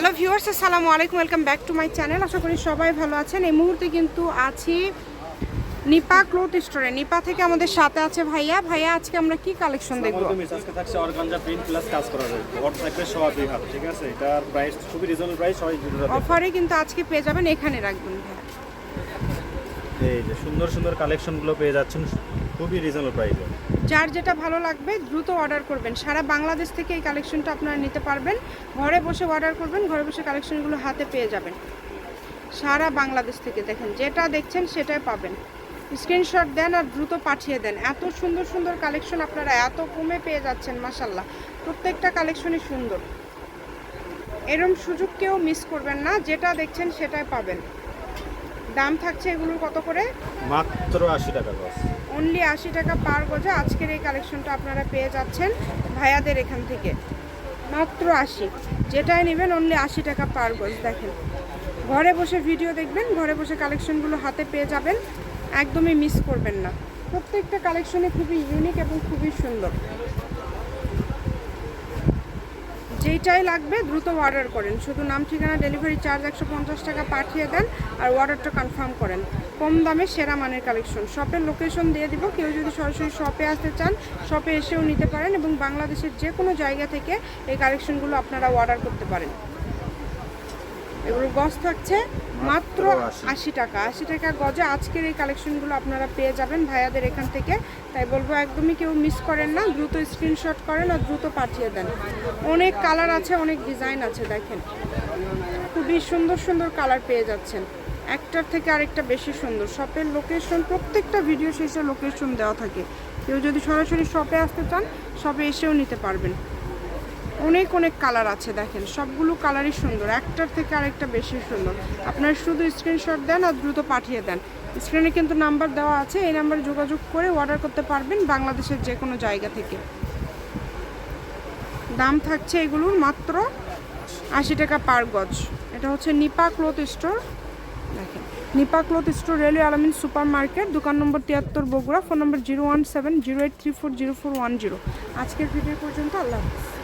Hello viewers আসসালামু আলাইকুম welcome back to my channel. আশা করি সবাই ভালো আছেন। এই মুহূর্তে কিন্তু আছি নিপা ক্লোথ স্টোরে। নিপা থেকে আমাদের সাথে আছে ভাইয়া। ভাইয়া আজকে আমরা কি কালেকশন দেখব? আজকে থাকছে অর্গানজা প্রিন্ট প্লাস কাজ করা যাবে ওর থাকবে দুই হাত ঠিক আছে? এটার প্রাইস খুবই রিজনেবল প্রাইস হয় অফারে কিন্তু আজকে পেয়ে যাবেন এখানে রাখবেন ভাইয়া। এই যে সুন্দর সুন্দর কালেকশনগুলো পেয়ে যাচ্ছেন, খুবই রিজনেবল প্রাইসে যার যেটা ভালো লাগবে, দ্রুত অর্ডার করবেন। সারা বাংলাদেশ থেকে এই কালেকশনটা আপনারা নিতে পারবেন। ঘরে বসে অর্ডার করবেন, ঘরে বসে কালেকশনগুলো হাতে পেয়ে যাবেন। সারা বাংলাদেশ থেকে দেখেন, যেটা দেখছেন সেটাই পাবেন। স্ক্রিনশট দেন আর দ্রুত পাঠিয়ে দেন। এত সুন্দর সুন্দর কালেকশন আপনারা এত কমে পেয়ে যাচ্ছেন মাসাল্লাহ প্রত্যেকটা কালেকশনই সুন্দর। এরম সুযোগ কেউ মিস করবেন না, যেটা দেখছেন সেটাই পাবেন। দাম থাকছে এগুলোর কত করে? মাত্র আশি টাকা বাস অনলি আশি টাকা পার গজে আজকের এই কালেকশনটা আপনারা পেয়ে যাচ্ছেন ভাইয়াদের এখান থেকে। মাত্র আশি। যেটাই নেবেন অনলি আশি টাকা পার গজ দেখেন। ঘরে বসে ভিডিও দেখবেন ঘরে বসে কালেকশনগুলো হাতে পেয়ে যাবেন। একদমই মিস করবেন না। প্রত্যেকটা কালেকশনে খুবই ইউনিক এবং খুবই সুন্দর। যেইটাই লাগবে, দ্রুত অর্ডার করেন। শুধু নাম, ঠিকানা ডেলিভারি চার্জ একশো পঞ্চাশ টাকা পাঠিয়ে দেন আর অর্ডারটা কনফার্ম করেন। কম দামে সেরা মানের কালেকশন শপের লোকেশন দিয়ে দিব। কেউ যদি সরাসরি শপে আসতে চান শপে এসেও নিতে পারেন এবং বাংলাদেশের যে কোনো জায়গা থেকে এই কালেকশনগুলো আপনারা অর্ডার করতে পারেন। এগুলো গজ থাকছে মাত্র মাত্র 80 আশি টাকা। আশি টাকা গজে আজকের এই কালেকশনগুলো আপনারা পেয়ে যাবেন ভাইয়াদের এখান থেকে। তাই বলব একদমই কেউ মিস করেন না। দ্রুত স্ক্রিনশট করেন আর দ্রুত পাঠিয়ে দেন। অনেক কালার আছে অনেক ডিজাইন আছে দেখেন। খুবই সুন্দর সুন্দর কালার পেয়ে যাচ্ছেন। একটার থেকে আরেকটা বেশি সুন্দর। শপের লোকেশন প্রত্যেকটা ভিডিও শেষে লোকেশন দেওয়া থাকে। কেউ যদি সরাসরি শপে আসতে চান শপে এসেও নিতে পারবেন। অনেক অনেক কালার আছে, দেখেন। সবগুলো কালারই সুন্দর। একটার থেকে আরেকটা বেশি সুন্দর। আপনারা শুধু স্ক্রিনশট দেন আর দ্রুত পাঠিয়ে দেন। স্ক্রিনে কিন্তু নাম্বার দেওয়া আছে। এই নাম্বারে যোগাযোগ করে অর্ডার করতে পারবেন বাংলাদেশের যে কোনো জায়গা থেকে। দাম থাকছে এগুলোর মাত্র আশি টাকা পার গজ। এটা হচ্ছে নিপা ক্লথ স্টোর। দেখেন, Nipa cloth store, railway Alamin super market দোকান নম্বর তিয়াত্তর, Bogura, phone number zero one seven zero eight three four zero four one zero. আজকের ভিডিও পর্যন্ত, আল্লাহ হাফিজ।